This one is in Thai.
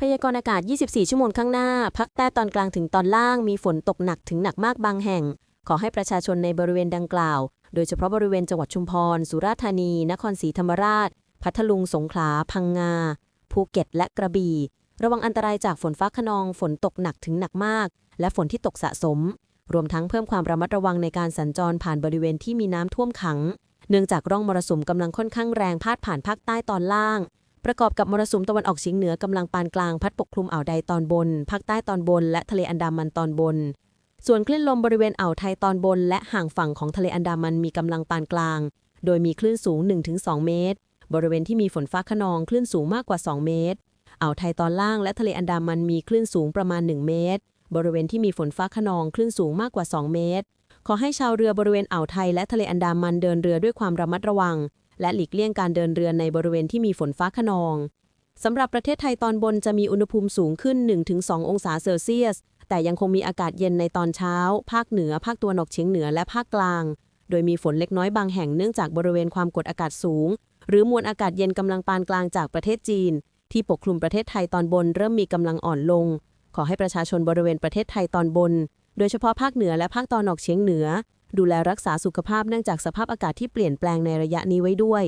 พยากรณ์อากาศ 24 ชั่วโมงข้างหน้าภาคใต้ตอนกลางถึงตอนล่างมีฝนตกหนักถึงหนักมากบางแห่ง ขอให้ประชาชนในบริเวณดังกล่าว โดยเฉพาะบริเวณจังหวัดชุมพร สุราษฎร์ธานี นครศรีธรรมราช พัทลุง สงขลา พังงา ภูเก็ต และกระบี่ ระวังอันตรายจากฝนฟ้าขนอง ฝนตกหนักถึงหนักมาก และฝนที่ตกสะสม รวมทั้งเพิ่มความระมัดระวังในการสัญจรผ่านบริเวณที่มีน้ำท่วมขัง เนื่องจากร่องมรสุมกำลังค่อนข้างแรงพาดผ่านภาคใต้ตอนล่าง ประกอบกับมรสุมตะวันออกเฉียงเหนือกำลังปานกลางพัดปกคลุมอ่าวใดตอนบน ภาคใต้ตอนบน และทะเลอันดามันตอนบน ส่วนคลื่นลมบริเวณอ่าวไทยตอนบน และห่างฝั่งของทะเลอันดามันมีกำลังปานกลาง โดยมีคลื่นสูง 1-2 เมตร บริเวณที่มีฝนฟ้าขนองคลื่นสูงมากกว่า 2 เมตร อ่าวไทยตอนล่างและทะเลอันดามันมีคลื่นสูงประมาณ 1 เมตร บริเวณที่มีฝนฟ้าขนองคลื่นสูงมากกว่า 2 เมตร ขอให้ชาวเรือบริเวณอ่าวไทยและทะเลอันดามันเดินเรือด้วยความระมัดระวัง และหลีกเลี่ยงการเดินเรือในบริเวณที่มีฝนฟ้าขนองสำหรับประเทศไทยตอนบนจะมีอุณหภูมิสูงขึ้น 1-2 องศาเซลเซียส แต่ยังคงมีอากาศเย็นในตอนเช้า ภาคเหนือ ภาคตะวันอกเฉียงเหนือและภาคกลาง โดยมีฝนเล็กน้อยบางแห่งเนื่องจากบริเวณความกดอากาศสูง หรือมวลอากาศเย็นกำลังปานกลางจากประเทศจีน ที่ปกคลุมประเทศไทยตอนบน เริ่มมีกำลังอ่อนลง ขอให้ประชาชนบริเวณประเทศไทยตอนบน โดยเฉพาะภาคเหนือและภาคตะวันออกเฉียงเหนือ ดูแลรักษาสุขภาพเนื่องจากสภาพอากาศที่เปลี่ยนแปลงในระยะนี้ไว้ด้วย